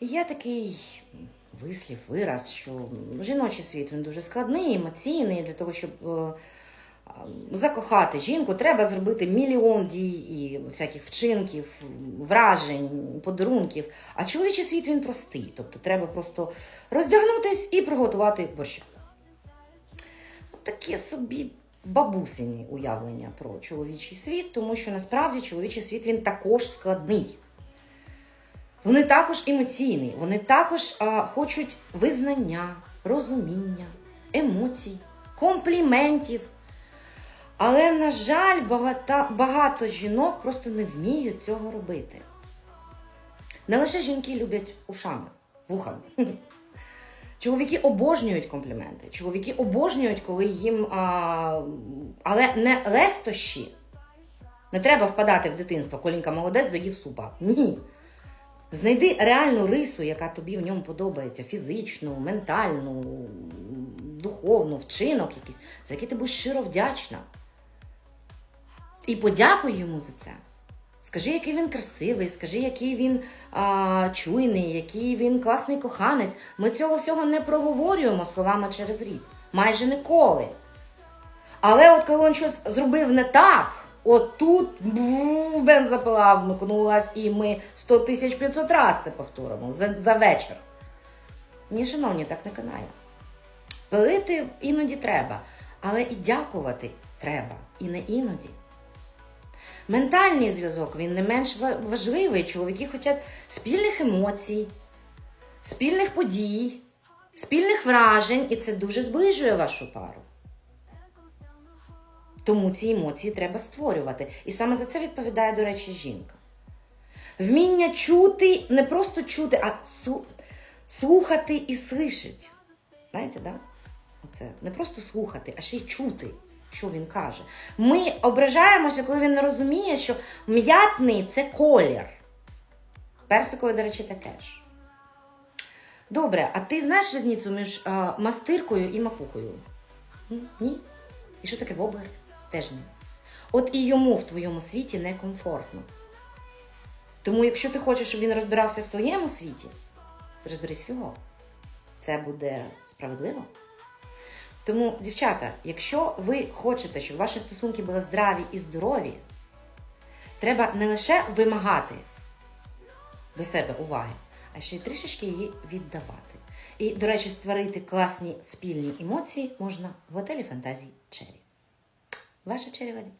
Є такий вислів, вираз, що жіночий світ він дуже складний, емоційний. Для того, щоб е, закохати жінку, треба зробити мільйон дій і всяких вчинків, вражень, подарунків. А чоловічий світ він простий. Тобто треба просто роздягнутись і приготувати борща. Ну, таке собі бабусині уявлення про чоловічий світ, тому що насправді чоловічий світ він також складний. Вони також емоційні, вони також а, хочуть визнання, розуміння, емоцій, компліментів. Але, на жаль, багато, багато жінок просто не вміють цього робити. Не лише жінки люблять ушами, вухами. Чоловіки обожнюють компліменти. Чоловіки обожнюють, коли їм. А, але не лестощі. Не треба впадати в дитинство. Колінка молодець доїв супа. Ні. Знайди реальну рису, яка тобі в ньому подобається: фізичну, ментальну, духовну, вчинок якийсь, за який ти будеш щиро вдячна. І подякуй йому за це. Скажи, який він красивий, скажи, який він а, чуйний, який він класний коханець. Ми цього всього не проговорюємо словами через рік. Майже ніколи. Але от коли він щось зробив не так, от тут бу, бензопила вмикнулась, і ми 100 тисяч 500 разів це повторимо за, за вечір. Ні, шановні, так не канає. Пилити іноді треба, але і дякувати треба, і не іноді. Ментальний зв'язок він не менш важливий. Чоловіки хочуть спільних емоцій, спільних подій, спільних вражень, і це дуже зближує вашу пару. Тому ці емоції треба створювати. І саме за це відповідає, до речі, жінка. Вміння чути, не просто чути, а слухати і слышать. Знаєте, да? Оце не просто слухати, а ще й чути, що він каже. Ми ображаємося, коли він не розуміє, що м'ятний це колір. Персиковий, до речі, таке ж. Добре, а ти знаєш різницю між а, мастиркою і макухою? Ні? І що таке воблер? Теж ні. От і йому в твоєму світі некомфортно. Тому, якщо ти хочеш, щоб він розбирався в твоєму світі, розберись в його. Це буде справедливо. Тому, дівчата, якщо ви хочете, щоб ваші стосунки були здраві і здорові, треба не лише вимагати до себе уваги, а ще й трішечки її віддавати. І, до речі, створити класні спільні емоції можна в готелі фантазії Чері. Ваша Чері Ваня.